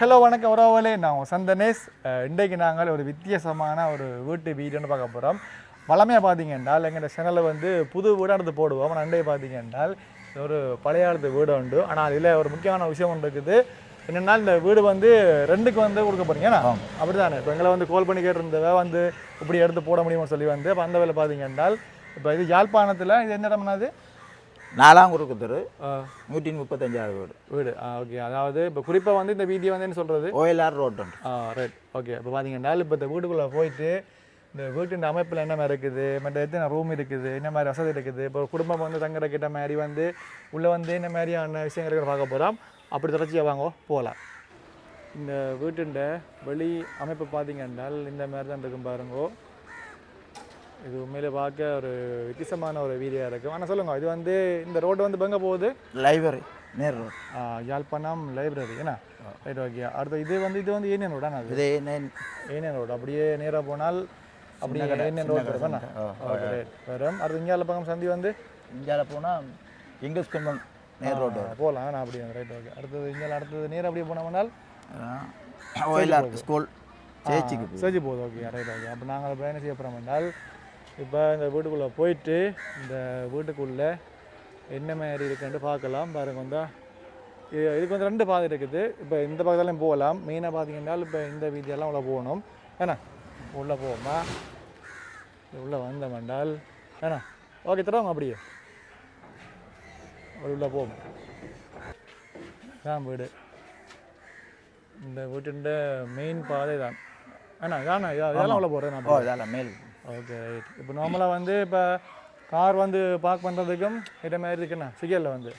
Hello வணக்கம். உறவுகளே நான் சந்தனேஷ். இன்றைக்கு நாங்கள் ஒரு வித்தியாசமான ஒரு வீட்டு வீடுன்னு பார்க்க போகிறோம் வளமையாக பார்த்தீங்கன்னா எங்கள் சேனலில் வந்து புது வீடாக எடுத்து போடுவோம். ஆனால் இன்றைக்கு பார்த்தீங்கன்னா இது ஒரு பழைய காலத்து வீடு உண்டு. ஆனால் இதில் ஒரு முக்கியமான விஷயம் ஒன்று இருக்குது. என்னென்னா இந்த வீடு வந்து ரெண்டுக்கு வந்து கொடுக்க போறீங்க. ஏன்னா அப்படி தானே இப்போ எங்களை வந்து கால் பண்ணி கேட்டிருந்தவ வந்து இப்படி எடுத்து போட முடியும்னு சொல்லி வந்து அப்போ அந்த வேலை பார்த்தீங்கன்னா இப்போ இது யாழ்ப்பாணத்தில் இது என்ன இடம்னாது நாலாம் குறுக்கு தெரு நூற்றி முப்பத்தஞ்சாவது வீடு. வீடு. ஆ ஓகே அதாவது இப்போ குறிப்பாக வந்து இந்த வீடியோ வந்து என்ன சொல்கிறது ஓஎல்ஆர் ரோட் ஆ ரைட் ஓகே இப்போ பார்த்தீங்கன்னா இப்போ இந்த வீட்டுக்குள்ளே போயிட்டு இந்த வீட்டின் அமைப்பில் என்ன மாதிரி இருக்குது? மற்ற எத்தனை ரூம் இருக்குது? என்ன மாதிரி வசதி இருக்குது? இப்போ குடும்பம் வந்து தங்குற கிட்ட மாதிரி வந்து உள்ளே வந்து என்ன மாதிரியான விஷயங்கள் இருக்கிற பார்க்க போகிறோம் அப்படி தொடர்ச்சியாக வாங்க போகலாம் இந்த வீட்டின் வெளி அமைப்பு பார்த்தீங்கன்னா இந்த மாதிரி தான் இருக்கும் பாருங்கோ. இது உண்மையிலே பார்க்க ஒரு வித்தியாசமான ஒரு வீடியோ இருக்கும் ஆனால் சொல்லுங்க. இது வந்து இந்த ரோடு வந்து எங்கே போகுது? லைப்ரரி நேர் ரோட் யாழ்ப்பாணம் லைப்ரரி என்ன? ரைட் ஓகே அடுத்து இது வந்து இது வந்து ஏனியன் அது இதே? ஏனியன் ரோடு அப்படியே நேராக போனால் அப்படியே ஏனியன் ரோடு ரைட் வரும். அடுத்து இங்கே பக்கம் சந்தி வந்து? இந்தியாவில் போனால் இங்கிலீஷ் கம்பன் நேர் ரோடு போகலாம் நான் அப்படியே. ரைட் ஓகே அடுத்தது இங்கே அடுத்தது நேராக அப்படியே போனோம்னால் ஸ்கூல் சேச்சிக்கு. சரி போகுது. ஓகே ரைட் ஓகே அப்போ நாங்கள் என்ன செய்ய போகிறோம் என்றால் இப்போ இந்த வீட்டுக்குள்ளே போயிட்டு இந்த வீட்டுக்குள்ளே என்ன மாதிரி இருக்குன்ட்டு பார்க்கலாம். பாருங்க வந்தா. இது இதுக்கு வந்து ரெண்டு பாதை இருக்குது. இப்போ இந்த பக்கத்துலையும் போகலாம். மெயினாக பார்த்தீங்கன்னா இப்போ இந்த வீதியெல்லாம் உள்ள போகணும். ஏன்னா உள்ளே போவோமா? உள்ளே வந்தோம்னால் ஏன்னா ஓகே தருவாங்க அப்படியே. அப்படி உள்ளே போவோம். தான் வீடு. இந்த வீட்டின் மெயின் பாதை தான் அண்ணா இதாண்ணா இதா- இதெல்லாம் உள்ள போகிறேன் நான். மேல். ஓகே ரைட் இப்போ நார்மலாக வந்து இப்போ கார் வந்து பார்க் பண்ணுறதுக்கும் இட மாதிரி இருக்குண்ணா சிகலில் வந்து.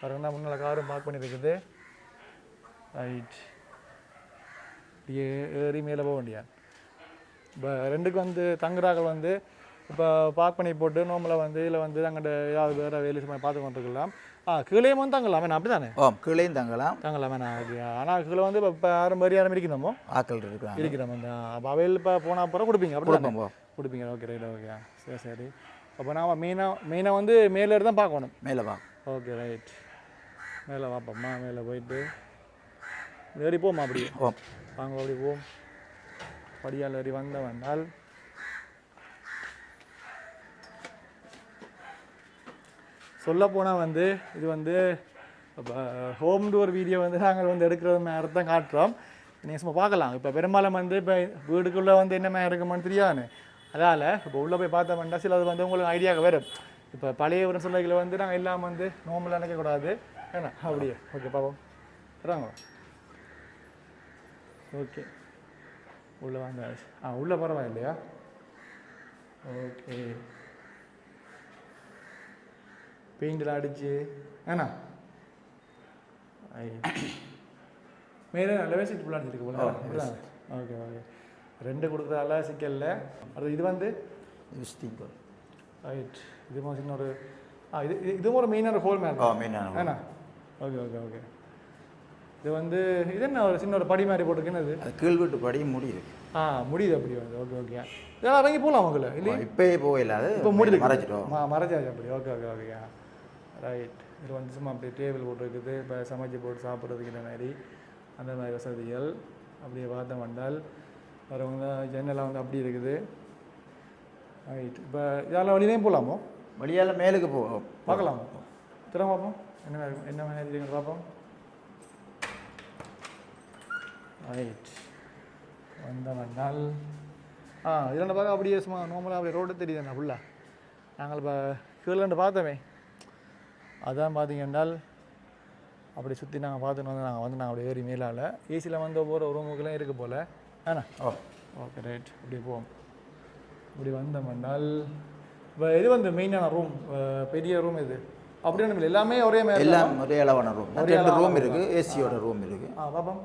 பாருங்கன்னா முன்னால் காரும் பார்க் பண்ணியிருக்குது ரைட் இப்படியே ஏறி மேலே போக வேண்டியா இப்போ ரெண்டுக்கு வந்து தங்குறாக்கள் வந்து இப்போ பார்க் பண்ணி போட்டு நார்மலாக வந்து இதில் வந்து அங்கிட்ட ஏதாவது வேறு வேலை சும்மா பார்த்து கொண்டிருக்கலாம். ஆ கீழே வந்து தங்கலாம். வேணா அப்படி தானே ஓ கீழேயும் தங்கலாம். தங்கலாம் வேணா ஓகே ஆனால் கீழே வந்து இப்போ யாரும் மாதிரி யாரும் இருக்கணுமோ ஆக்கள் இருக்கிறாங்க. இருக்கிறோம் அந்த அப்போ அவையில் இப்போ போன அப்புறம் கொடுப்பீங்க அப்படி கொடுப்போம் கொடுப்பீங்க. ஓகே ரைட் ஓகே சரி சரி. அப்போ நாம் மெயினாக மெயினாக வந்து மேலே தான் பார்க்கணும். மேலே வா. ஓகே ரைட் மேலே வாப்பம்மா மேலே போயிட்டு. ஏறி போமா அப்படியே. ஓ வாங்க அப்படி போம் படியால் ஏறி வந்த வந்தால். சொல்லப்போனால் வந்து இது வந்து இப்போ ஹோம் டூர் வீடியோ வந்து நாங்கள் வந்து எடுக்கிறது மாதிரி தான் காட்டுறோம். நீங்கள் சும்மா பார்க்கலாம். இப்போ பெரும்பாலும் வந்து இப்போ வீடுக்குள்ளே வந்து என்ன மாதிரி இருக்குமான்னு தெரியாதுன்னு. அதால் இப்போ உள்ளே போய் பார்த்தோம்னா சில அது வந்து உங்களுக்கு ஐடியாவுக்கு வரும். இப்போ பழைய ஒரு சொல்லைகளை வந்து நாங்கள் எல்லாம் வந்து நோம்பில் நினைக்கக்கூடாது. ஏன்னா அப்படியே. ஓகே பாப்போம் வராங்க ஓகே உள்ளே வாங்க. ஆ உள்ளே பரவாயில்லையா? ஓகே பெயிண்டெலாம் அடிச்சு. ஏண்ணா மேலே நல்ல சீட் ஃபுல்லாக அடிச்சிருக்கு போல. ஓகே ஓகே ரெண்டு கொடுக்குறதால சிக்கல்ல. அது இது வந்து? விசிட்டிங் ரைட் இது மாதிரி சின்ன ஒரு ஆ இது இது- இதுவும் ஒரு மெயினான ஹோல் மேன் மெயினான ஏண்ணா ஓகே ஓகே ஓகே இது வந்து இது என்ன ஒரு சின்ன ஒரு படி மாதிரி போட்டுருக்குன்னு அது கீழ் வீட்டு படி முடியுது ஆ முடியுது அப்படி வந்து. ஓகே ஓகே இதெல்லாம் இறங்கி போகலாம் உங்களை இல்லை இப்போயே போயிடாது இப்போ முடியுது. மறைச்சிட்டோம். மா மறைச்சாச்சு அப்படி. ஓகே ஓகே ஓகே ரைட் இது வந்து சும்மா அப்படியே டேபிள் போட்டுருக்குது. இப்போ சமைச்சு போட்டு சாப்பிட்றதுக்கு இந்த மாதிரி. அந்த மாதிரி வசதிகள். அப்படியே பார்த்தோம் வந்தால் வரவங்க ஜன்னலாம் வந்து அப்படி இருக்குது. ரைட் இப்போ இதெல்லாம் வழியிலையும் போகலாமோ வழியால் மேலுக்கு போ பார்க்கலாம்? திரும்ப பார்ப்போம். என்ன என்ன மாதிரி பார்ப்போம். ரைட் வந்த வந்தால் ஆ இதில் பார்க்க அப்படியே சும்மா நார்மலாக அப்படியே ரோடு தெரியுதுண்ணா ஃபுல்லாக நாங்கள் இப்போ கீழே பார்த்தோமே. அதான் பார்த்தீங்கன்னால் அப்படி சுற்றி நாங்கள் பார்த்துன்னு வந்து நாங்கள் வந்து நாங்கள் அப்படியே ஏறி மேலால். ஏசியில் வந்து ஒவ்வொரு ரூமுக்கெல்லாம் இருக்கு போல். ஆண்ணா ஓ ஓகே ரைட் அப்படி போவோம். இப்படி வந்தோம்னால் இப்போ இது வந்து மெயினான ரூம் பெரிய ரூம் இது. அப்படி ஒன்றும் இல்லை எல்லாமே ஒரே மாதிரி. எல்லாம் ஒரே அளவான ரூம் ரெண்டு ரூம் இருக்குது ஏசியோட ரூம் இருக்குது ஆ பாப்போம்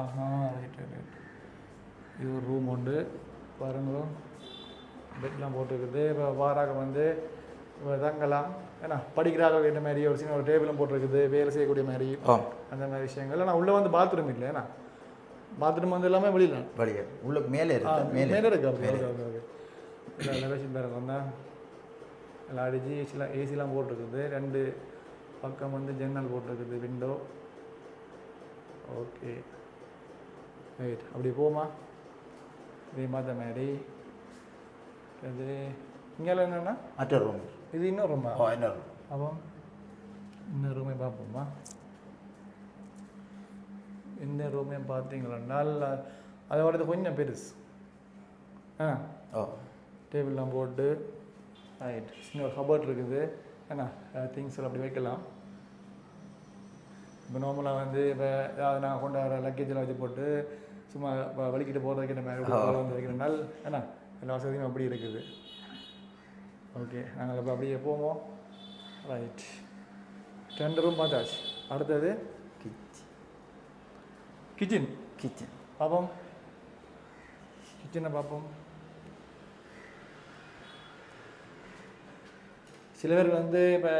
ஆஹா ரைட் ரைட் இது ஒரு ரூம் உண்டு. பாருங்க பெட்லாம் போட்டுருக்குது. இப்போ வாராக வந்து தங்கலாம் ஏன்னா படிக்கிறாங்க என்ன மாதிரி ஒரு சின்ன ஒரு டேபிளும் போட்டிருக்குது வேலை செய்யக்கூடிய மாதிரி அந்த மாதிரி விஷயங்கள். ஆனால் உள்ளே வந்து பாத்ரூம் இல்லை. ஏன்னா பாத்ரூம் வந்து எல்லாமே வெளியில். வழியா உள்ளுக்கு மேலே இருக்கு மேலே இருக்கு. ஓகே ஓகே ஓகே ஓகே இல்லை லொகேஷன் பேர் வந்தா எல்லாம் அடிச்சு ஏசிலாம் ஏசிலாம் போட்டிருக்குது. ரெண்டு பக்கம் வந்து ஜன்னல் போட்டிருக்குது விண்டோ ஓகே ரைட் அப்படி போமா? இதே மாத்த மாதிரி இது இங்கே என்னென்னா? மற்ற ரூம் இது இன்னும் ரூமா ஓ room? அப்போ இந்த ரூமை பார்ப்போமா இந்த ரூமே பார்த்தீங்களா அதோட கொஞ்சம் பெருசு ஆ ஓ டேபிள்லாம் போட்டு ரைட் சின்ன கபோர்ட் இருக்குது என்ன திங்ஸ் எல்லாம் அப்படி வைக்கலாம் இப்போ நார்மலாக வந்து இப்போ ஏதாவது நாங்கள் கொண்டு வர லக்கேஜில் வச்சு போட்டு சும்மா வலிக்கிட்டு போகிறதுக்கு நம்ம வந்து வைக்கிறனால என்ன எல்லா வசதியும் அப்படி இருக்குது ஓகே நாங்கள் இப்போ அப்படியே போவோம். ரைட் ரெண்டு ரூம் பார்த்தாச்சு. அடுத்தது கிச்சன் கிச்சன் பார்ப்போம். கிச்சனை பார்ப்போம். சில பேர் வந்து இப்போ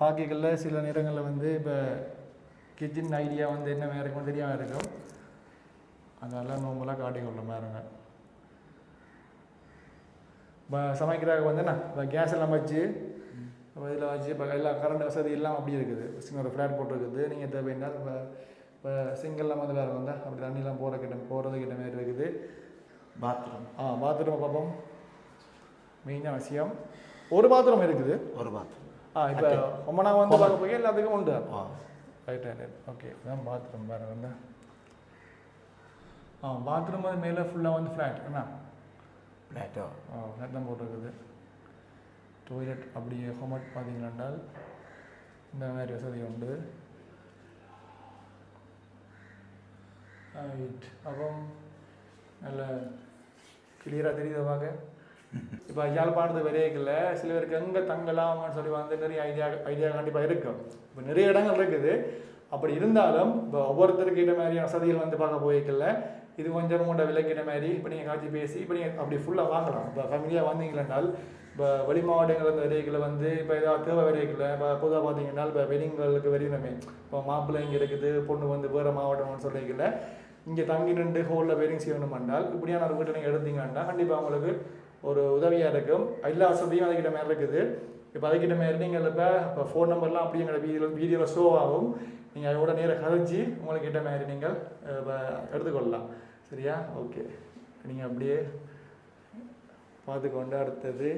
பாக்கிகளில் சில நேரங்களில் வந்து இப்போ கிச்சன் ஐடியா வந்து என்ன மாதிரி இருக்கும் தெரியாமல் இருக்கும். அதெல்லாம் நோம்பலாக காட்டிக்கொள்ள பாருங்க இப்போ சமைக்கிறாங்க வந்து என்ன? இப்போ கேஸ் எல்லாம் வச்சு இதில் வச்சு இப்போ எல்லா கரண்ட் வசதி எல்லாம் அப்படி இருக்குது. சின்ன ஒரு ஃப்ளாட் போட்டிருக்குது. நீங்கள் தேவைன்னா இப்போ இப்போ சிங்கெல்லாம் வந்து வேறு வந்தால் அப்படி தண்ணிலாம் போகிற கிட்ட போகிறது கிட்ட மாதிரி இருக்குது. பாத்ரூம் ஆ பாத்ரூம் பார்ப்போம். மெயினான விஷயம். ஒரு பாத்ரூம் இருக்குது. ஒரு பாத்ரூம் ஆ இப்போ ரொம்ப நாள் வந்து பார்க்க போய் எல்லாத்துக்கும் உண்டு. ரைட் ரைட் ஓகே இதான் பாத்ரூம் வேறு வந்து. ஆ பாத்ரூம் வந்து மேலே ஃபுல்லாக வந்து ஃப்ளாட் என்ன? பிளாட்டோ ஆ? ஃப்ளாட் தான் போட்டிருக்குது. டாய்லெட் அப்படி ஹோமட் பார்த்தீங்கன்னால் இந்த மாதிரி வசதி உண்டு. ரைட் அப்போ நல்ல கிளியராக தெரியுது பார்க்க இப்போ யாழ்ப்பாணத்து விரையக்கில் சில பேருக்கு எங்கே தங்கலாம்னு சொல்லி வந்து நிறைய ஐடியா ஐடியா கண்டிப்பாக இருக்கும். இப்போ நிறைய இடங்கள் இருக்குது. அப்படி இருந்தாலும் இப்போ ஒவ்வொருத்தருக்கு இந்த மாதிரி வசதிகள் வந்து பார்க்க போயிருக்கல இது கொஞ்சம் உங்களோட விலைக்கிற மாதிரி இப்போ நீங்கள் காட்சி பேசி இப்போ நீங்கள் அப்படி ஃபுல்லாக வாங்கலாம் இப்போ ஃபேமிலியாக வந்தீங்களென்றால் இப்போ வெளி மாவட்டங்கள் அந்த விரைகளை வந்து இப்போ ஏதாவது தேவை விரைகளை இப்போ பொதுவாக பார்த்தீங்கன்னா இப்போ வெளிங்களுக்கு வெறினமே இப்போ மாப்பிள்ளை இங்கே இருக்குது பொண்ணு வந்து வேறு மாவட்டம்னு சொல்லிக்கல இங்கே தங்கி ரெண்டு ஹோலில் வெயிட்டிங் செய்யணும் என்றால் இப்படியான ஒரு வீட்டை நீங்கள் எடுத்தீங்கன்னா கண்டிப்பாக உங்களுக்கு ஒரு உதவியாக இருக்கும். எல்லா வசதியும் அதுக்கிட்ட மாதிரி இருக்குது. இப்போ அதுக்கிட்ட மாதிரி நீங்கள் இப்போ இப்போ ஃபோன் நம்பர்லாம் அப்படியே எங்களோட வீடியோ வீடியோவில் ஷோ ஆகும். நீங்கள் அதோட நேராக கதைச்சி உங்களுக்கு கிட்ட மாதிரி நீங்கள் எடுத்துக்கொள்ளலாம். சரியா? ஓகே நீங்கள் அப்படியே பார்த்துக்கொண்டு அடுத்தது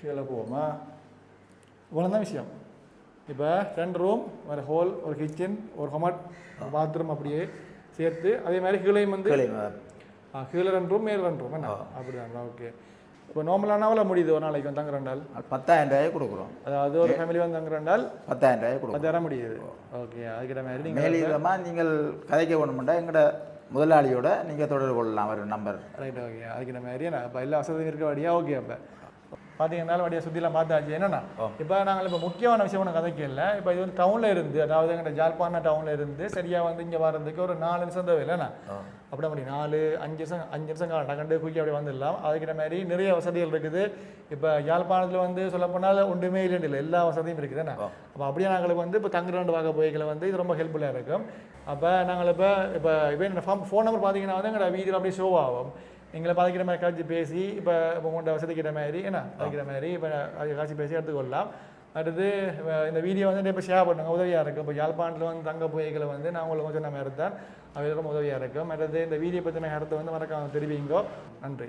கீழே போவோமா? இவ்வளோதான் விஷயம். இப்போ ரெண்டு ரூம் ஒரு ஹோல் ஒரு கிச்சன் ஒரு ஹொமட் பாத்ரூம் அப்படியே சேர்த்து அதே மாதிரி கீழையும் வந்து கீழே ரெண்டு ரூம் மேலே ரெண்டு ரூம் அப்படிதான் ஓகே இப்போ நார்மலானாவில் முடியுது ஒரு நாளைக்கு வந்து தங்க ரெண்டால் பத்தாயிரம் ரூபாய் கொடுக்குறோம். அதாவது ஒரு ஃபேமிலி வந்து தங்க ரெண்டால் பத்தாயிரம் ரூபாய் கொடுக்குறோம். அது தர முடியுது ஓகே அதுக்கிட்ட மாதிரி நீங்கள் மேலீதமாக நீங்கள் கதைக்க வேணுமெண்டா எங்களோட முதலாளியோட நீங்கள் தொடர்பு கொள்ளலாம் ஒரு நம்பர் ரைட் ஓகே அதுக்கிட்ட மாதிரி நான் இப்போ எல்லா வசதியும் இருக்க வழியா ஓகே அப்போ. பார்த்தீங்கன்னா வழியாக சுற்றிலாம் பார்த்தாச்சு. என்னன்னா இப்போ நாங்கள் இப்போ முக்கியமான விஷயம் ஒன்று கதைக்கு இல்லை. இப்போ இது வந்து டவுனில் இருந்து அதாவது எங்கிட்ட ஜாழ்ப்பாண டவுனில் இருந்து சரியாக வந்து இங்கே வர்றதுக்கு ஒரு நாலு நிமிஷம் தேவை இல்லைண்ணா அப்படி அப்படி நாலு அஞ்சு நிமிஷம் அஞ்சு நிமிஷம் காலம் டக்கண்டு குயிக்கி அப்படி வந்துடலாம். அதுக்கிட்ட மாதிரி நிறைய வசதிகள் இருக்குது. இப்போ யாழ்ப்பாணத்தில் வந்து சொல்லப்போனால் ஒன்றுமே இல்லைன்னு இல்லை. எல்லா வசதியும் இருக்குது. என்ன? அப்போ அப்படியே நாங்களுக்கு வந்து இப்போ தங்குறண்டு பார்க்க போய்க்கல வந்து இது ரொம்ப ஹெல்ப்ஃபுல்லாக இருக்கும். அப்போ நாங்கள் இப்போ இப்போ இப்போ ஃபோன் நம்பர் பார்த்தீங்கன்னா வந்து எங்களோட வீடியோவில் அப்படியே ஷோ ஆகும். எங்களை பாதிக்கிற மாதிரி காட்சி பேசி இப்போ இப்போ வசதிக்கிற மாதிரி என்ன பாதிக்கிற மாதிரி இப்போ காட்சி பேசி எடுத்துக்கொள்ளலாம். அடுத்து இந்த வீடியோ வந்து இப்போ ஷேர் பண்ணுங்க உதவியாக இருக்கும். இப்போ யாழ்ப்பாணத்தில் வந்து தங்க போய்களை வந்து நான் உங்களுக்கு கொஞ்சம் நம்ம எடுத்தேன் அது ரொம்ப உதவியாக இருக்கும். அடுத்து இந்த வீடியோ பற்றின கருத்தை வந்து மறக்காம தெரிவிங்கோ. நன்றி.